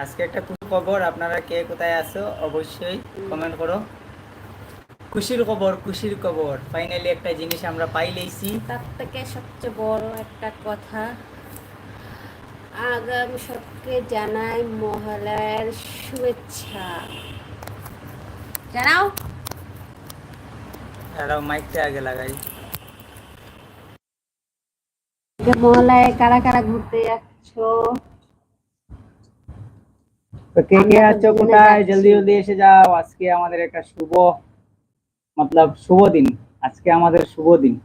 আজকে একটা খুশি খবর আপনারা কে কোথায় আছো অবশ্যই কমেন্ট করো। খুশির খবর খুশির খবর। ফাইনালি একটা জিনিস আমরা পাই লইছি। তার থেকে সবচেয়ে বড় একটা কথা আগাম সবকে জানাই মহালয়ার শুভেচ্ছা। জানাও। তারাও মাইকটা আগে লাগাই। মহালয়ায় কারা কারা ঘুরতে যাচ্ছ? তো কে কে আমরা তো আছো ঘুরে কোথায় যাচ্ছি। জলদি জলদি এসে যাও আজকে আমাদের একটা শুভ মতলব শুভ দিন আজকে আমাদের শুভ দিন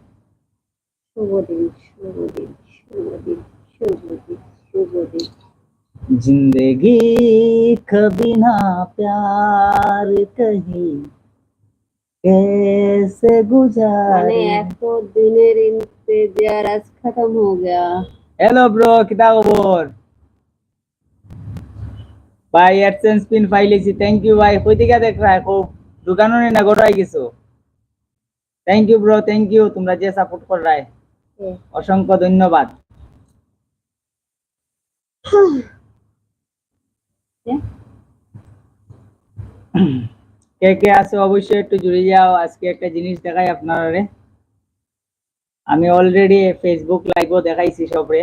শুভ দিন শুভ দিন শুভ দিন শুভ দিন শুভ দিন जिंदगी कभी ना प्यार कही कैसे মানে गुजारे এত দিনের ইন্তজার আজ খতম হো গয়া হ্যালো ব্রো কিতা খবর ভাই অ্যাডসেন্স পিন পাইলেছি থ্যাংক ইউ ভাই। কই থেকে দেখ রায় খুব দোকানও নেই না গোড়াই গেছো thank you bro thank you তোমরা যে সাপোর্ট কর রায় অসংখ্য ধন্যবাদ। কে কে আছে অবশ্যই একটু জুড়ে যাও। আজকে একটা জিনিস দেখাই আপনারা রে আমি অলরেডি ফেসবুক লাইভও দেখাইছি সবরে।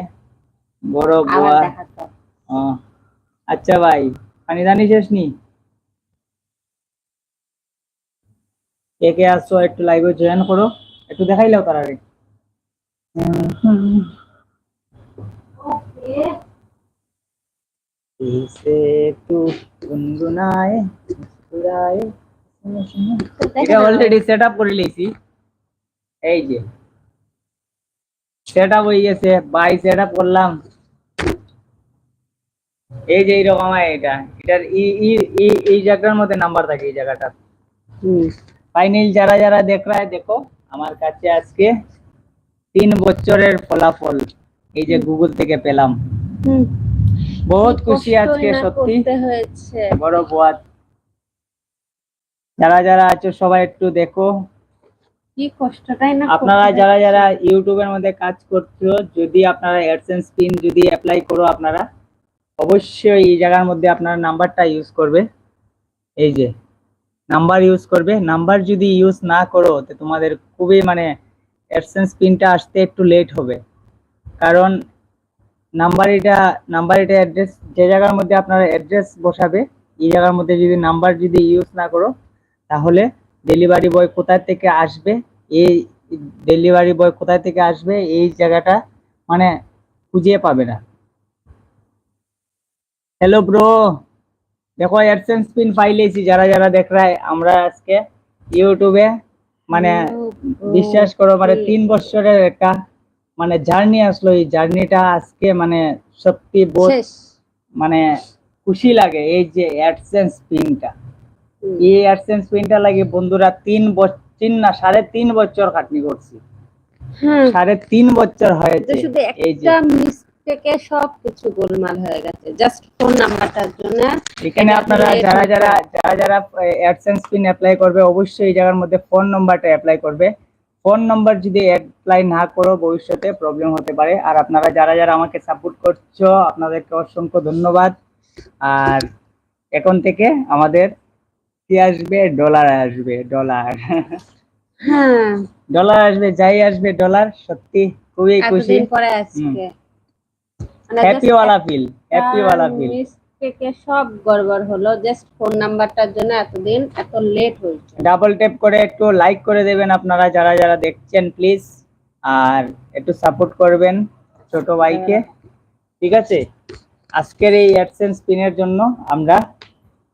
বড় বুয়া আচ্ছা ভাই। পানি দানি শেষ নি? কে কে আসছো একটু লাইভে জয়েন করো একটু দেখাইলাও তারা রে इसे একটু গুনগুনায় মুস্কুরায় এটা অলরেডি সেট আপ করে লিয়েছি এই যে। সেট আপ হয়ে গেছে বাই সেট আপ করলাম। এই যে এইরকম এটা এটার ই ই ই- এই জায়গার মধ্যে নাম্বার থাকে এই জায়গাটা হুম। ফাইনাল যারা যারা দেখ রা है, দেখো আমার কাছে আজকে তিন বছরের ফলাফল এই যে গুগল থেকে পেলাম। বহুত খুশি আজকে সত্যি। বড় বোয়াত। যারা যারা আছো সবাই একটু দেখো। কি কষ্টটাই না আপনারা যারা যারা ইউটিউবের মধ্যে কাজ করছ যদি আপনারা অ্যাডসেন্স পিন যদি অ্যাপ্লাই করো আপনারা অবশ্যই এই জায়গার মধ্যে আপনারা নাম্বারটা ইউজ করবে। এই যে, নাম্বার ইউজ করবে। নাম্বার যদি ইউজ না করো, তো তোমাদের খুবই মানে অ্যাডসেন্স পিনটা আসতে একটু লেট হবে। কারণ নাম্বার এটা নাম্বার এটা অ্যাড্রেস যে জায়গার মধ্যে আপনারা অ্যাড্রেস বসাবে, এই জায়গার মধ্যে যদি নাম্বার যদি ইউজ না করো, তাহলে ডেলিভারি বয় কোথায় থেকে আসবে, এই ডেলিভারি বয় কোথায় থেকে আসবে, এই জায়গাটা মানে খুঁজে পাবে না। হ্যালো ব্রো দেখো অ্যাডসেন্স পিন পাইলেছি যারা যারা দেখ আমরা আজকে ইউটিউবে মানে বিশ্বাস করো মানে তিন বছরের একটা মানে জার্নি আসলো। এই জার্নিটা আজকে মানে সত্যি বহুত মানে খুশি লাগে এই যে অ্যাডসেন্স পিনটা। এই অ্যাডসেন্স পিনটা লাগে বন্ধুরা তিন বছর তিন না সাড়ে তিন বছর খাটনি করছি। হ্যাঁ। সাড়ে তিন বছর হয়েছে। এই যে একটা মিস্টেকে সব কিছু গোলমাল হয়ে গেছে। জাস্ট ফোন নাম্বারটার জন্য। এখানে আপনারা যারা যারা যারা যারা অ্যাডসেন্স পিন অ্যাপ্লাই করবে অবশ্যই এই জায়গার মধ্যে ফোন নাম্বারটা অ্যাপ্লাই করবে। ফোন নাম্বার যদি অ্যাপ্লাই না করো ভবিষ্যতে প্রবলেম হতে পারে। আর আপনারা যারা যারা আমাকে সাপোর্ট করছ আপনাদেরকে অসংখ্য ধন্যবাদ। আর এখন থেকে আমাদের কি আসবে? ডলার আসবে ডলার হ্যাঁ। ডলার আসবে যাই আসবে ডলার সত্যি খুবই খুশি। পরে আজকে। হ্যাপি ওয়ালা ফিল হ্যাপি ওয়ালা ফিল মিস্টেকে সব গড়বড় হলো। জাস্ট ফোন নাম্বারটার জন্য এতদিন এত লেট হয়েছে। ডাবল ট্যাপ করে একটু লাইক করে দেবেন আপনারা যারা যারা দেখছেন প্লিজ আর একটু সাপোর্ট করবেন ছোট ভাইকে। ঠিক আছে? আজকের এই অ্যাডসেন্স পিনের জন্য আমরা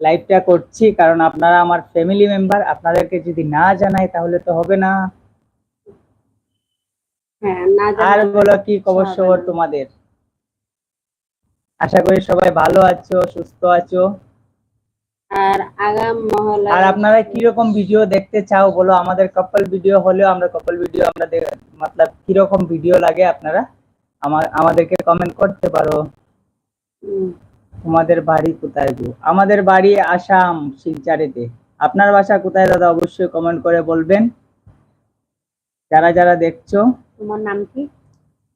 লাইভটা করছি কারণ আপনারা আমার ফ্যামিলি মেম্বার আপনাদেরকে যদি না জানাই তাহলে তো হবে না। হ্যাঁ না আর বলো কি খবর সবর তোমাদের? আশা করি সবাই ভালো আছো সুস্থ আছো। আর আগাম মহলা আর আপনারা কীরকম ভিডিও দেখতে চাও বলো আমাদের কাপল ভিডিও হলেও আমরা কাপল ভিডিও আমরা মতলব কীরকম ভিডিও লাগে আপনারা আমার আমাদেরকে কমেন্ট করতে পারো। তোমাদের বাড়ি কোথায় গো? আমাদের বাড়ি আসাম শিলচারেতে। আপনার বাসা কোথায় দাদা? অবশ্যই কমেন্ট করে বলবেন। যারা যারা দেখছ। তোমার নাম কি?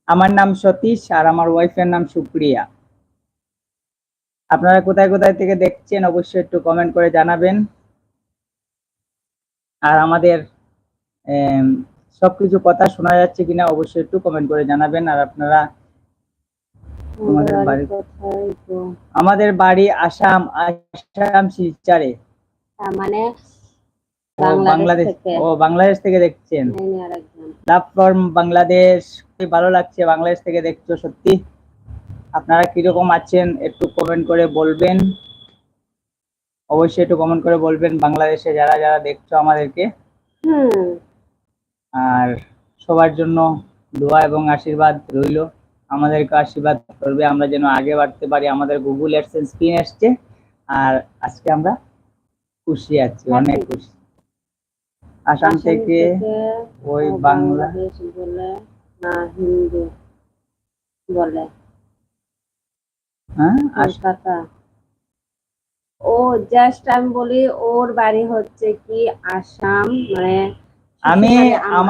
আমার নাম সতীশ আর আমার ওয়াইফের নাম সুপ্রিয়া। আপনারা কোথায় কোথায় থেকে দেখছেন অবশ্যই একটু কমেন্ট করে জানাবেন। আর আমাদের এম, সবকিছু কথা শোনা যাচ্ছে কিনা অবশ্যই একটু কমেন্ট করে জানাবেন। আর আপনারা আমাদের বাড়ি- আমাদের বাড়ি আসাম আসাম শিলচরে। তার মানে বাংলাদেশ ও বাংলাদেশ থেকে দেখছেন। লাভ ফ্রম বাংলাদেশ ভালো লাগছে বাংলাদেশ থেকে দেখছ সত্যি। আপনারা কীরকম আছেন একটু কমেন্ট করে বলবেন। অবশ্যই একটু কমেন্ট করে বলবেন বাংলাদেশে যারা যারা দেখছ আমাদেরকে। আর সবার জন্য দোয়া এবং আশীর্বাদ রইল। আমাদেরকে আশীর্বাদ করবে। আমরা যেন আগে বাড়তে পারি। আমাদের গুগল অ্যাডসেন্স পিন এসছে আর আজকে আমরা খুশি আছি অনেক খুশি। আসাম থেকে ওই বাংলা বাংলাদেশ বলে না হিন্দু বলে। হ্যাঁ? কলকাতা ও জাস্ট আমি বলি ওর বাড়ি হচ্ছে কি আসাম মানে আমি আম-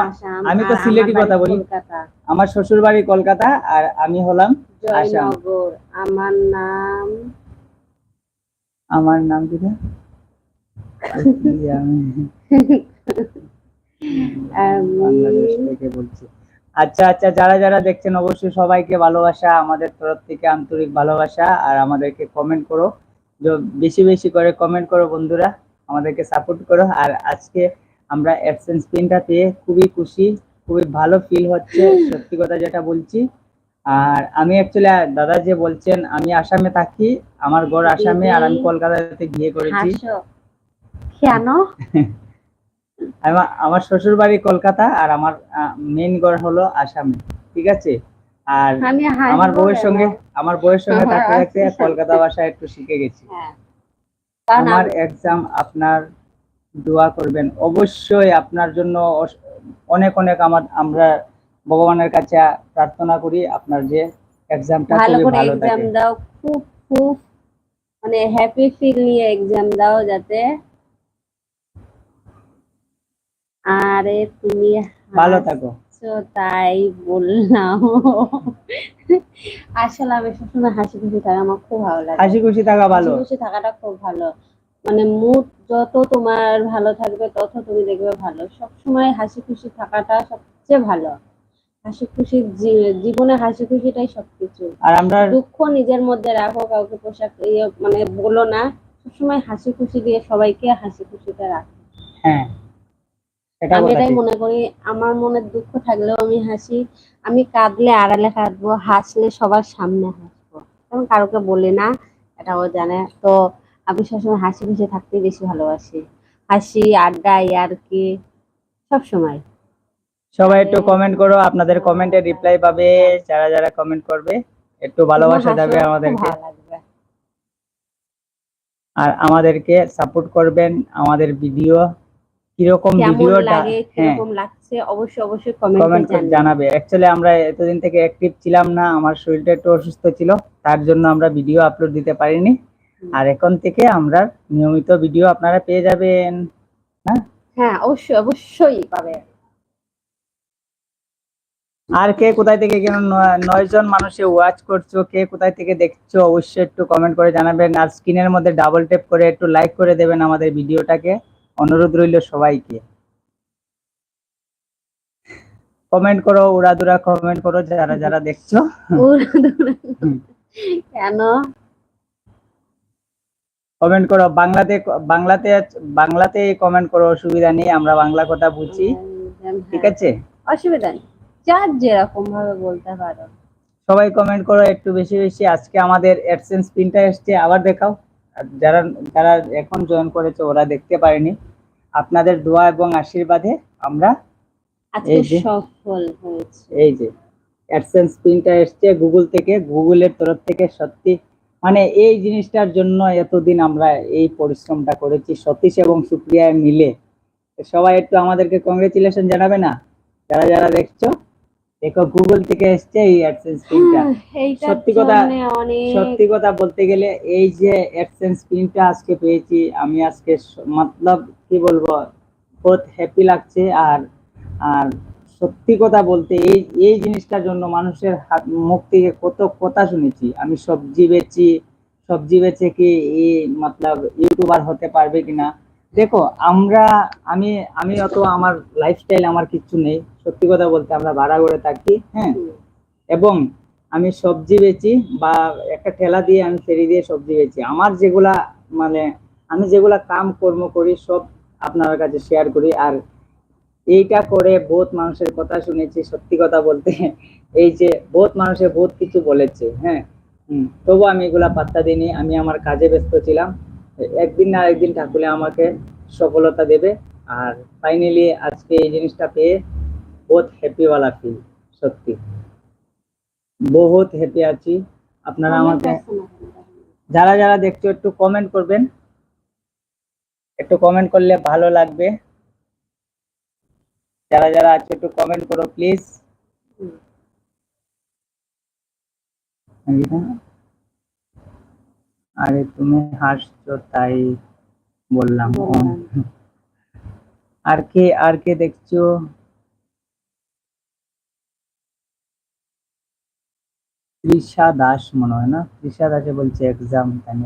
তো সিলেটি কথা বলি। আমার শ্বশুর বাড়ি কলকাতা আর আমি হলাম জয়নগর। আমার নাম? আমার নাম কি? আমি? বাংলাদেশ থেকে বলছি। আচ্ছা আচ্ছা যারা যারা দেখছেন অবশ্যই সবাইকে ভালোবাসা আমাদের তরফ থেকে আন্তরিক ভালোবাসা আর আমাদেরকে কমেন্ট করো। বেশি বেশি করে কমেন্ট করো বন্ধুরা আমাদেরকে সাপোর্ট করো। আর আজকে আমরা অ্যাডসেন্স পিনটা পেয়ে খুবই খুশি খুবই ভালো ফিল হচ্ছে সত্যি কথা যেটা বলছি। আর আমি অ্যাকচুয়ালি দাদা যে বলছেন আমি আসামে থাকি আমার ঘর আসামে আর আমি কলকাতাতে বিয়ে করেছি। কেন? আমার শ্বশুর বাড়ি কলকাতা আর আমার মেন ঘর হলো আসামে ঠিক আছে? আর আমার বউয়ের সঙ্গে আমার বউয়ের সঙ্গে থাকতে থাকতে আচ্ছা। কলকাতা ভাষা একটু শিখে গেছি। হ্যাঁ। আমার এক্সাম আপনার দোয়া করবেন। অবশ্যই আপনার জন্য অনেক অনেক আমার আমরা ভগবানের কাছে প্রার্থনা করি আপনার যে এক্সামটা ভালো করে এক্সাম দাও। খুব খুব মানে হ্যাপি ফিল নিয়ে এক্সাম দাও যাতে আরে তুমি ভালো থাকো। তাই বললাম। আসলে আমি সবসময় হাসি খুশি থাকা আমার খুব ভালো লাগে। হাসি খুশি থাকা ভালো। খুশি থাকাটা খুব ভালো। মানে মুড যত তোমার ভালো থাকবে তত তুমি দেখবে ভালো। সবসময় হাসি খুশি থাকাটা সবচেয়ে ভালো। হাসি খুশি জীবনে হাসি খুশিটাই সবকিছু। আর আমরা দুঃখ নিজের মধ্যে রাখো কাউকে পোশাক ইয়ে মানে বলো না। সবসময় হাসি খুশি দিয়ে সবাইকে হাসি খুশিতে রাখো। হ্যাঁ। আমি এটাই মনে করি আমার মনে দুঃখ থাকলেও আমি হাসি আমি কাঁদলে আড়ালে কাঁদবো হাসলে সবার সামনে হাসবো। আমি কারোকে বলি না এটা ও জানে। তো আমি সবসময় হাসি খুশি থাকতে বেশি ভালোবাসি। হাসি আড্ডা ইয়ার্কি সব সময় সবাই একটু কমেন্ট করো আপনাদের কমেন্টে রিপ্লাই পাবে যারা যারা কমেন্ট করবে একটু ভালোবাসা দেবে আমাদেরকে। আর আমাদেরকে সাপোর্ট করবেন আমাদের ভিডিও কীরকম ভিডিওটা? হ্যাঁ। কীরকম লাগছে অবশ্যই অবশ্যই কমেন্ট করে জানাবে। অ্যাকচুয়ালি আমরা এতদিন থেকে অ্যাক্টিভ ছিলাম না আমার শরীরটা একটু অসুস্থ ছিল তার জন্য আমরা ভিডিও আপলোড দিতে পারিনি। আর এখন থেকে আমরা নিয়মিত ভিডিও আপনারা পেয়ে যাবেন হ্যাঁ অবশ্যই অবশ্যই পাবে আর কে কোথায় থেকে কেন নয়- নয় জন মানুষে ওয়াচ করছ কে কোথায় থেকে দেখছ অবশ্যই একটু কমেন্ট করে জানাবেন। আর স্ক্রিনের মধ্যে ডাবল ট্যাপ করে একটু লাইক করে দেবেন আমাদের ভিডিওটাকে অনুরোধ রইল সবাইকে। কমেন্ট করো উড়াদুরা কমেন্ট করো যারা যারা দেখছ। কেন? কমেন্ট করো বাংলাতে বাংলাতে বাংলাতে কমেন্ট করো অসুবিধা নেই আমরা বাংলা কথা বুঝি। ঠিক হ্যাঁ, আছে? অসুবিধা নেই। যার যেরকম ভাবে বলতে পারো। সবাই কমেন্ট করো একটু বেশি বেশি। আজকে আমাদের অ্যাডসেন্স পিনটা এসছে আবার দেখাও। যারা যারা এখন জয়েন করেছে ওরা দেখতে পারেনি। আপনাদের দোয়া এবং আশীর্বাদে আমরা আজকে এই যে। সফল হয়েছে। এই যে অ্যাডসেন্স পিনটা এসছে গুগল থেকে। গুগলের তরফ থেকে সত্যি মানে এই জিনিসটার জন্য এতদিন আমরা এই পরিশ্রমটা করেছি। সতীশ এবং সুপ্রিয়া মিলে। সবাই একটু আমাদেরকে কংগ্রেচুলেশন জানাবে না? যারা যারা দেখছ দেখো গুগল থেকে এসছে এই অ্যাডসেন্স পিনটা সত্যি কথা- সত্যি কথা বলতে গেলে এই যে অ্যাডসেন্স পিনটা আজকে পেয়েছি আমি আজকে মতলব কি বলব বহুত হ্যাপি লাগছে আর আর সত্যি কথা বলতে এই এই জিনিসটার জন্য মানুষের হাত মুখ থেকে কত কথা শুনেছি। আমি সবজি বেচি সবজি বেচে কি ই মতলব ইউটিউবার হতে পারবে কিনা? দেখো আমরা আমি আমি অত আমার লাইফস্টাইল আমার কিচ্ছু নেই। সত্যি কথা বলতে আমরা ভাড়া করে থাকি হ্যাঁ? এবং আমি সবজি বেচি বা একটা ঠেলা দিয়ে আমি ফেরি দিয়ে সবজি বেচি। আমার যেগুলা মানে আমি যেগুলা কাম কর্ম করি সব আপনার কাছে শেয়ার করি। আর এইটা করে বহুত মানুষের কথা শুনেছি সত্যি কথা বলতে এই যে বহুত মানুষের বহুত কিছু বলেছে হ্যাঁ? হুম, তবু আমি এগুলা পাত্তা দিইনি। আমি আমার কাজে ব্যস্ত ছিলাম। একদিন না একদিন ঠাকুরে আমাকে সফলতা দেবে। আর ফাইনালি আজকে এই জিনিসটা পেয়ে বহুত হ্যাপি ওয়ালা ফিল সত্যি। বহুত হ্যাপি আছি। আপনারা আমাকে যারা যারা দেখছ একটু কমেন্ট করবেন। একটু কমেন্ট করলে ভালো লাগবে। যারা যারা আছে একটু কমেন্ট করো প্লিজ আরে তুমি হাসছো তাই বললাম। আর কে আর কে দেখছ? তৃষা দাস মনে হয় না? তৃষা দাসে বলছে এক্সাম তাই?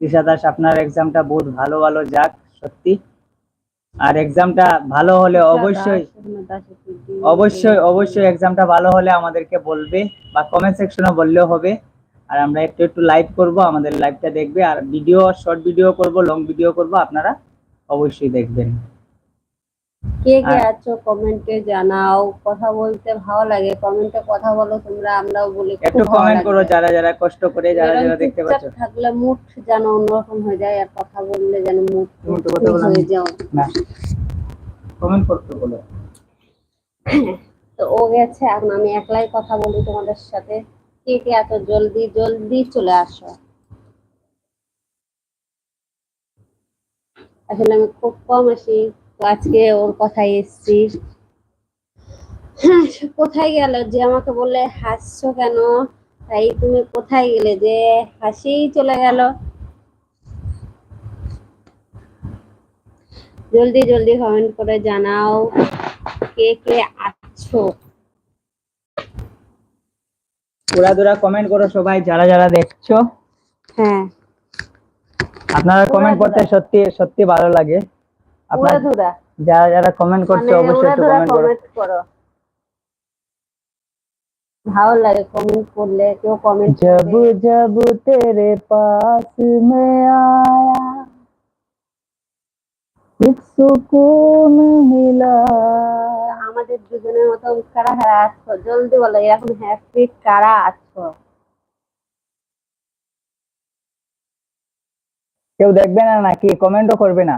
তৃষা দাস আপনার এক্সামটা বহুত ভালো ভালো যাক সত্যি। আর এক্সামটা ভালো হলে অবশ্যই অবশ্যই অবশ্যই এক্সামটা ভালো হলে আমাদেরকে বলবে বা কমেন্ট সেকশনে বললেও হবে। আর আমরা একটু একটু লাইভ করব আমাদের লাইভটা দেখবে। আর ভিডিও শর্ট ভিডিও করব লং ভিডিও করব আপনারা অবশ্যই দেখবেন। কে কে আর- আছো কমেন্টে জানাও কথা বলতে ভালো লাগে। কমেন্টে কথা বলো তোমরা আমরাও বলি একটু কমেন্ট করো যারা যারা কষ্ট করে যারা যারা দেখতে পাচ্ছ। থাকলে মুড যেন অন্যরকম হয়ে যায় আর কথা বললে যেন মুড তুমি কথা বলো হয়ে যাও কমেন্ট করতে বলো। তো ও গেছে এখন আমি একলাই কথা বলি তোমাদের সাথে। কে কে এত জলদি জলদি চলে আসো। আসলে আমি খুব কম আসি, তো আজকে ওর কথাই এসছি। হ্যাঁ কোথায় গেল? যে আমাকে বললে, হাসছো কেন? তাই তুমি কোথায় গেলে? যে হাসিই চলে গেল। জলদি জলদি কমেন্ট করে জানাও কে কে আছো। পুরা দুরা কমেন্ট করো সবাই যারা যারা দেখছো হ্যাঁ আপনারা কমেন্ট উড়াধুরা। করতে সত্যি সত্যি ভালো লাগে আপনার উড়াধুরা যারা যারা কমেন্ট করছো মানে অবশ্যই একটু উড়াধুরা কমেন্ট করো কমেন্ট করো ভালো লাগে কমেন্ট করলে কেউ কমেন্ট जब जब तेरे पास मैं आया সুকুন মিলা। আমাদের দুজনের মতো কারা আছো? জলদি বলো এরকম হ্যাপি কারা আছো? কেউ দেখবে না নাকি? কমেন্টও করবে না।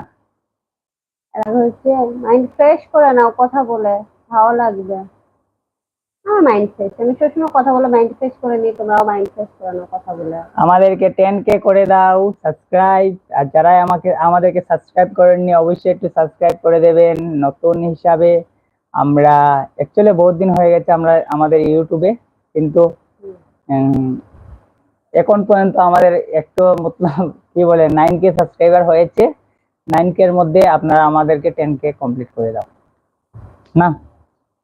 এরকম হচ্ছে মাইন্ড ফ্রেশ করে নাও কথা বলে ভালো লাগবে। আমার মাইন্ড ফ্রেশ আমি সবসময় কথা বলে মাইন্ড ফ্রেশ করে নিই তোমরাও মাইন্ড ফ্রেশ করে নাও কথা বলে। আমাদেরকে টেন কে করে দাও সাবস্ক্রাইব আর যারা আমাকে আমাদেরকে সাবস্ক্রাইব করেননি অবশ্যই একটু সাবস্ক্রাইব করে দেবেন। নতুন হিসাবে আমরা অ্যাকচুয়ালি বহুত দিন হয়ে গেছে আমরা আমাদের ইউটিউবে কিন্তু এখন পর্যন্ত আমাদের একটু মতলব কি বলে নাইন কে সাবস্ক্রাইবার হয়েছে। নাইন কে এর মধ্যে আপনারা আমাদেরকে টেন কে কমপ্লিট করে দাও। না?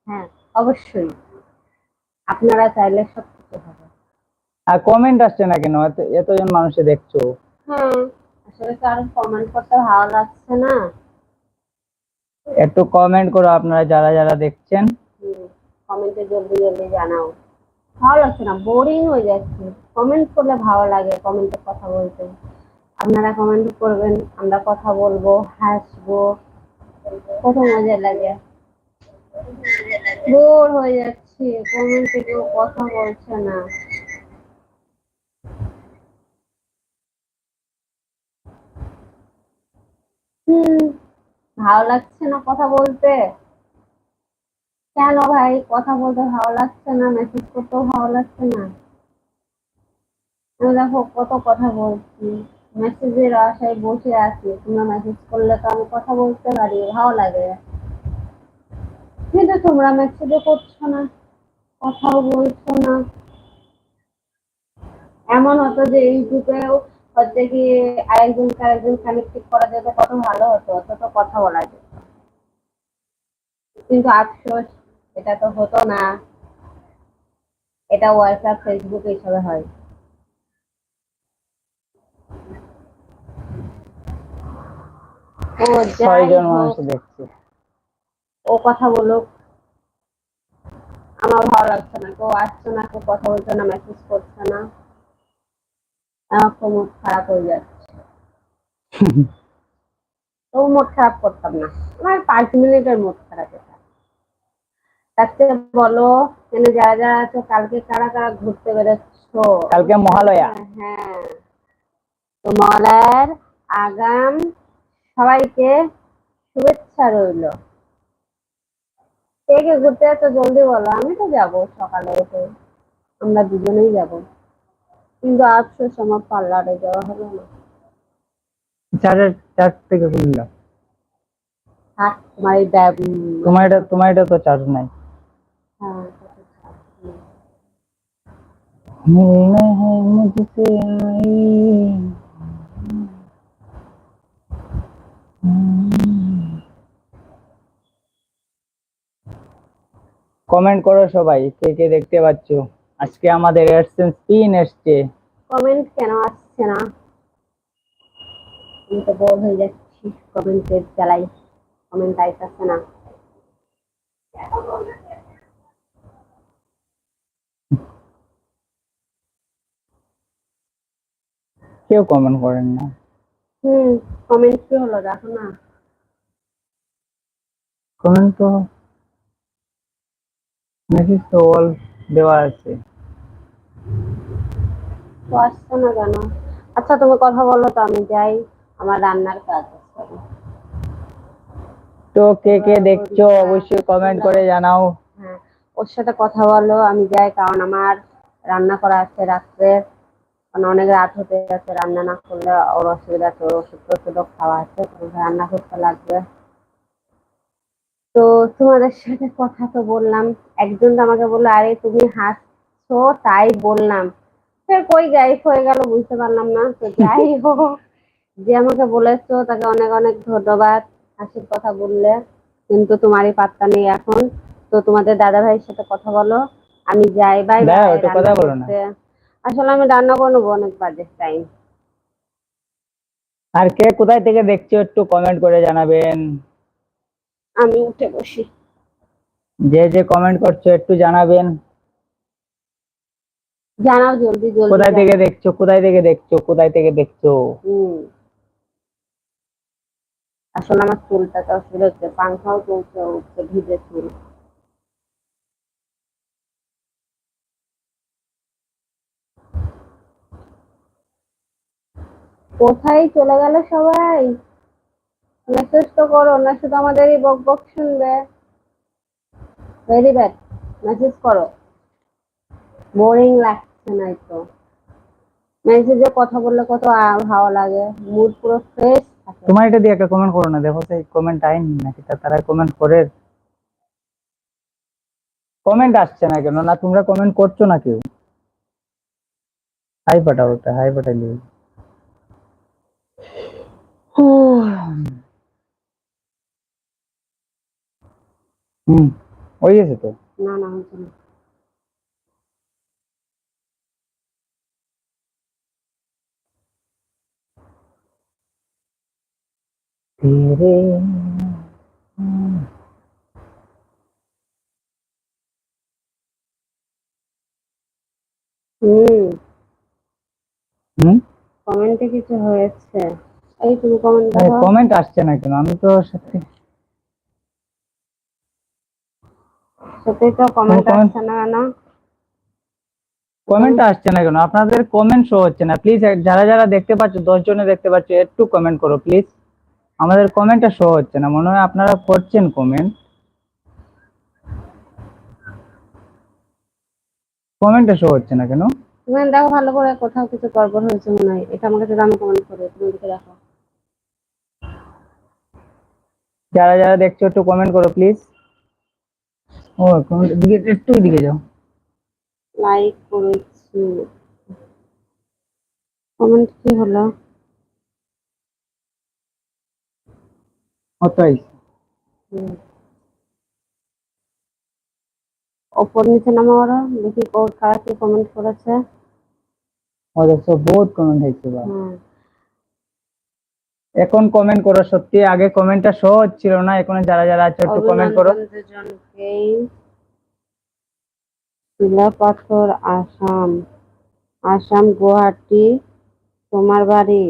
হ্যাঁ অবশ্যই। আপনারা চাইলে সব কিছু হবে আর কমেন্ট আসছে না কেন? এত এতজন মানুষে দেখছ। হ্যাঁ আসলে তো আর কমেন্ট করতে ভালো লাগছে না। একটু কমেন্ট করো আপনারা যারা যারা দেখছেন। কমেন্টে জলদি জলদি জানাও। ভালো লাগছে না বোরিং হয়ে যাচ্ছে। কমেন্ট করলে ভালো লাগে কমেন্টে কথা বলতে। আপনারা কমেন্ট করবেন আমরা কথা বলব হাসবো। কত মজা লাগে। বোর হয়ে যাচ্ছে। কমেন্টে কেউ কথা বলছে না। ভালো লাগছে না কথা বলতে? কেন ভাই, কথা বলতে ভালো লাগছে না? মেসেজ করতেও ভালো লাগছে না? আমি দেখো কত কথা বলছি। মেসেজের আশায় বসে আছি। তোমরা মেসেজ করলে তো আমি কথা বলতে পারি, ভালো লাগে। কিন্তু তোমরা মেসেজও করছ না। কথাও বলছো না। এমন হতো যে ইউটিউবেও হচ্ছে কি আরেকজন আরেকজন কানেক্টেড করা যেত কত ভালো হতো অত তো কথা বলা যেত কিন্তু আফসোস এটা তো হতো না। এটা হোয়াটসঅ্যাপ ফেসবুক এইসবে হয়। ও কথা বলুক। আমার ভালো লাগছে না। কেউ আসছে না কেউ কথা বলছে না মেসেজ করছে না। আমার তো মুড খারাপ হয়ে যাচ্ছে। তো মুড খারাপ করতাম না। আমার পাঁচ মিনিটের মুড খারাপ এটা। তাতে বলো এখানে যারা যারা আছে কালকে কারা কারা ঘুরতে বেরোচ্ছ? কালকে মহালয়া। হ্যাঁ। তো মহালয়ার আগাম সবাইকে শুভেচ্ছা রইল। কে কে ঘুরতে যাচ্ছ জলদি বলো আমি তো যাব সকালে উঠে আমরা দুজনেই যাব কিন্তু আফসোস আমার পার্লারে যাওয়া হবে না চারের চার থেকে খুললাম থাক তোমার এই ব্যাগ উম, তোমার এটা তোমার এটা তো চার্জ নাই হ্যাঁ, मिलना है मुझसे आई কমেন্ট করো সবাই কে কে দেখতে পাচ্ছ? আজকে আমাদের অ্যাডসেন্স পিন এসছে। কমেন্ট কেন আসছে না? আমি তো বোর হয়ে যাচ্ছি কমেন্টের চালাই কমেন্ট আইতাছে না। কেউ কমেন্ট করেন না। হুম কমেন্ট কি হলো দেখো না। কমেন্ট তো তো অল দেওয়া আছে? তো আসছে না কেন? আচ্ছা তুমি কথা বলো তো আমি যাই। আমার রান্নার কাজ আছে। তো কে কে দেখছ অবশ্যই কমেন্ট করে জানাও। হ্যাঁ ওর সাথে কথা বলো আমি যাই কারণ আমার রান্না করা আছে রাত্রে। কারণ অনেক রাত হতে গেছে রান্না না করলে ওর অসুবিধা আছে ওর ওষুধ টষুধ খাওয়া আছে রান্না করতে লাগবে। তো তোমাদের সাথে কথা তো বললাম একজন তো আমাকে বলল আরে তুমি হাসছো তাই বললাম। কই গাইফ হয়ে গেল বুঝতে পারলাম না। তো যাই হোক যে আমাকে বলেছ তাকে অনেক অনেক ধন্যবাদ হাসির কথা বললে। কিন্তু তোমারই পাত্তা নেই এখন। তো তোমাদের দাদা ভাইয়ের সাথে কথা বলো। আমি যাই বাই আসলে আমি রান্না করব অনেক বাজে টাইম আর কে কোথায় থেকে দেখছ একটু কমেন্ট করে জানাবেন। আমি উঠে বসি। যে যে কমেন্ট করছ একটু জানাবেন। জানাও জলদি জলদি কোথায় থেকে দেখছ কোথায় থেকে দেখছ কোথায় থেকে দেখছ? আসলে আমার চুলটা তো অসুবিধা হচ্ছে পাংখাও চলছে উঠছে ভিজে চুল। কোথায় চলে গেল সবাই? মেসেজ তো করো না শুধু আমাদেরই বক বক শুনবে। ভেরি ব্যাড মেসেজ করো। বোরিং লাগছে না তো মেসেজে কথা বললে কত ভালো লাগে। মুড পুরো ফ্রেশ থাকে। তোমার এটা দিয়ে একটা কমেন্ট করো না। দেখো সেই কমেন্ট আইনি নাকি? তারা কমেন্ট করে। কমেন্ট আসছে না কেন? না তোমরা কমেন্ট করছ না কেউ? হাই পাঠাও ওটা হাই পাঠাইলে। হুম। ওই গেছে তো? না না হচ্ছে না। तेरे হুম। হুম? কমেন্টে কিছু হয়েছে। এই তুমি কমেন্ট কমেন্ট আসছে না কেন? আমি তো সত্যি সত্যি তো কমেন্ট আসছে না কেন? কমেন্ট আসছে না কেন? আপনাদের কমেন্ট শো হচ্ছে না। প্লিজ যারা যারা দেখতে পাচ্ছ দশ জনে দেখতে পাচ্ছ একটু কমেন্ট করো প্লিজ আমাদের কমেন্টটা শো হচ্ছে না। মনে হয় আপনারা করছেন কমেন্ট কমেন্টটা শো হচ্ছে না কেন? তুমি দেখো ভালো করে কোথাও কিছু গড়বড় হয়েছে মনে হয়। এটা আমাকে যদি আমি কমেন্ট করি তুমি দেখো। যারা যারা দেখছ একটু কমেন্ট করো প্লিজ ও comment- দিকে একটু দিকে যাও। লাইক করেছি। কমেন্ট কি হলো? অতই। ওপর নিচে নামা ওরা দেখি কোর কারা কি কমেন্ট করেছে। ও দেখছ বহুত কমেন্ট হয়েছে বা হ্যাঁ এখন কমেন্ট করো সত্যি আগে কমেন্টটা শো হচ্ছিল না এখন যারা যারা আছে একটু কমেন্ট করো। শিলাপাথর আসাম আসাম গুয়াহাটি তোমার বাড়ি?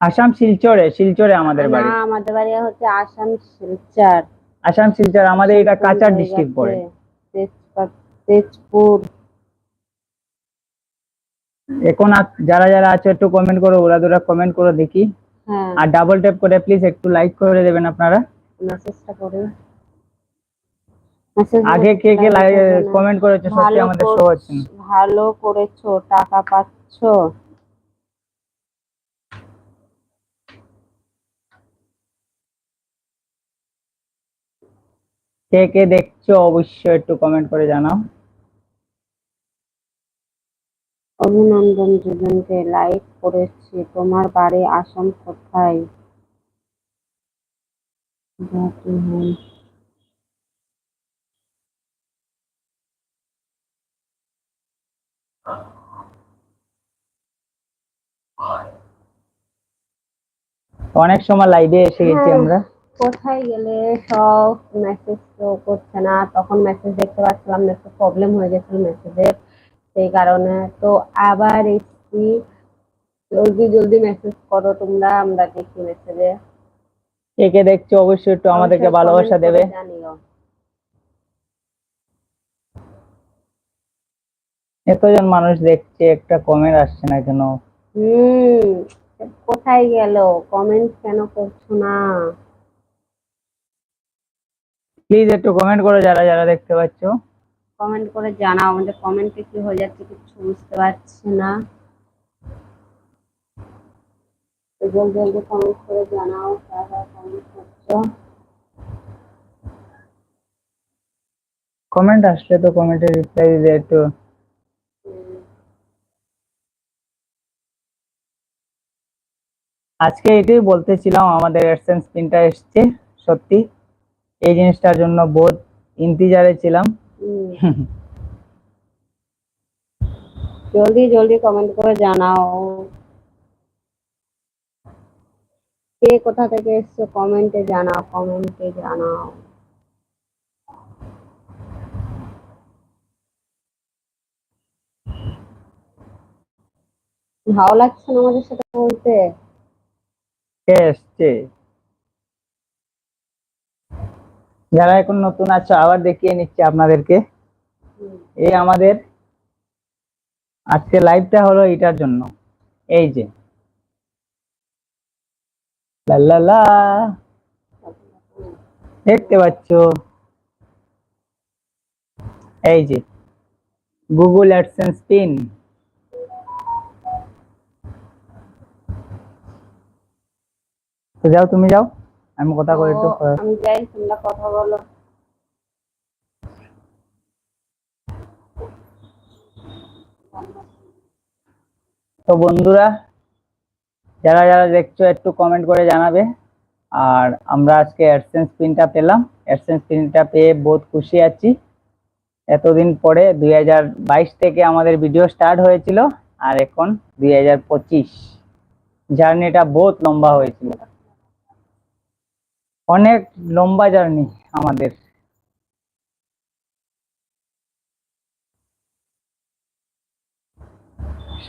আসাম শিলচরে শিলচরে আমাদের বাড়ি। না আমাদের বাড়ি হচ্ছে আসাম শিলচর। আসাম শিলচর আমাদের এটা কাচার ডিস্ট্রিক্ট পড়ে? তেজপুর। এখন যারা যারা আছে একটু কমেন্ট করো ওরা দুরা কমেন্ট করো দেখি। আর ডাবল ট্যাপ করে প্লিজ একটু লাইক করে দেবেন আপনারা। মেসেজটা করে আগে কে কে কমেন্ট করেছে সত্যি আমাদের শো হচ্ছে ভালো করেছ টাকা পাচ্ছো। কে কে দেখছ অবশ্যই একটু কমেন্ট করে জানাও। অভিনন্দন দুজনকে লাইক করেছি তোমার বাড়ি আসাম কোথায়। অনেক সময় লাইভে এসে গেছি হ্যাঁ। আমরা কোথায় গেলে সব মেসেজ তো করছে না তখন মেসেজ দেখতে পাচ্ছিলাম না একটু প্রবলেম হয়ে গেছিল মেসেজের সেই কারণে। তো আবার এসছি। জলদি জলদি মেসেজ করো তোমরা আমরা দেখি মেসেজে কে কে দেখছ অবশ্যই একটু আমাদেরকে ভালোবাসা দেবে। এতজন মানুষ দেখছে একটা কমেন্ট আসছে না কেন? হুম কোথায় গেল? কমেন্ট কেন করছ না? প্লিজ একটু কমেন্ট করো যারা যারা দেখতে পাচ্ছ। কমেন্ট করে জানাও, আমাদের কমেন্টে কি হয়ে যাচ্ছে কিছু বুঝতে পারছি না। কমেন্ট করে জানাও কমেন্ট করছ। আসলে তো কমেন্টে রিপ্লাই দিলে একটু আজকে এটাই বলতেছিলাম, আমাদের অ্যাডসেন্স পিনটা এসছে, সত্যি। এই জিনিসটার জন্য বহুত ইন্তিজারে ছিলাম। জলদি জলদি কমেন্ট করে জানাও। কে কোথা থেকে এসছো কমেন্টে জানাও কমেন্টে জানাও। ভালো লাগছে না আমাদের সাথে বলতে? এসছে? যারা এখন নতুন আছো, আবার দেখিয়ে নিচ্ছে আপনাদেরকে। এই আমাদের আজকে লাইভটা হলো এটার জন্য। এই যে। দেখতে পাচ্ছ? এই যে। গুগল অ্যাডসেন্স পিন যাও, তুমি যাও। আমি কথা কই একটু আমি যাই তোমরা কথা বলো। তো বন্ধুরা যারা যারা দেখছ একটু কমেন্ট করে জানাবে। আর আমরা আজকে অ্যাডসেন্স পিনটা পেলাম। অ্যাডসেন্স পিনটা পেয়ে বহুত খুশি আছি। এতদিন পরে দুই হাজার বাইশ থেকে আমাদের ভিডিও স্টার্ট হয়েছিল আর এখন দুই হাজার পঁচিশ। জার্নিটা বহুত লম্বা হয়েছিল। অনেক লম্বা জার্নি আমাদের।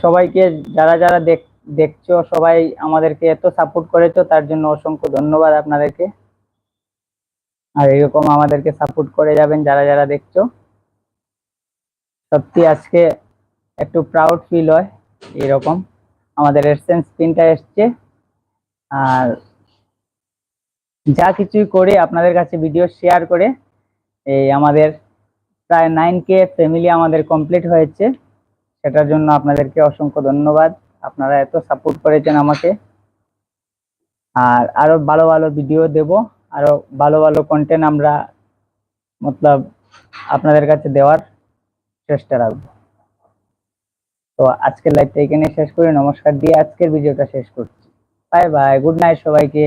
সবাইকে যারা যারা দেখ দেখছ, সবাই আমাদেরকে এত সাপোর্ট করেছ, তার জন্য অসংখ্য ধন্যবাদ আপনাদেরকে। আর এরকম আমাদেরকে সাপোর্ট করে যাবেন যারা যারা দেখছ। সত্যি আজকে একটু প্রাউড ফিল হয়, এরকম। আমাদের এসেন্স পিনটা এসছে। আর যা কিছুই করে আপনাদের কাছে ভিডিও শেয়ার করে, এই আমাদের প্রায় নাইন কে ফ্যামিলি আমাদের কমপ্লিট হয়েছে। সেটার জন্য আপনাদেরকে অসংখ্য ধন্যবাদ। আপনারা এত সাপোর্ট করেছেন আমাকে। আর আরও ভালো ভালো ভিডিও দেব। আরও ভালো ভালো কন্টেন্ট আমরা মতলব আপনাদের কাছে দেওয়ার চেষ্টা রাখব। তো আজকের লাইভটা এখানে শেষ করি। নমস্কার দিয়ে আজকের ভিডিওটা শেষ করছি। বাই বাই গুড নাইট সবাইকে।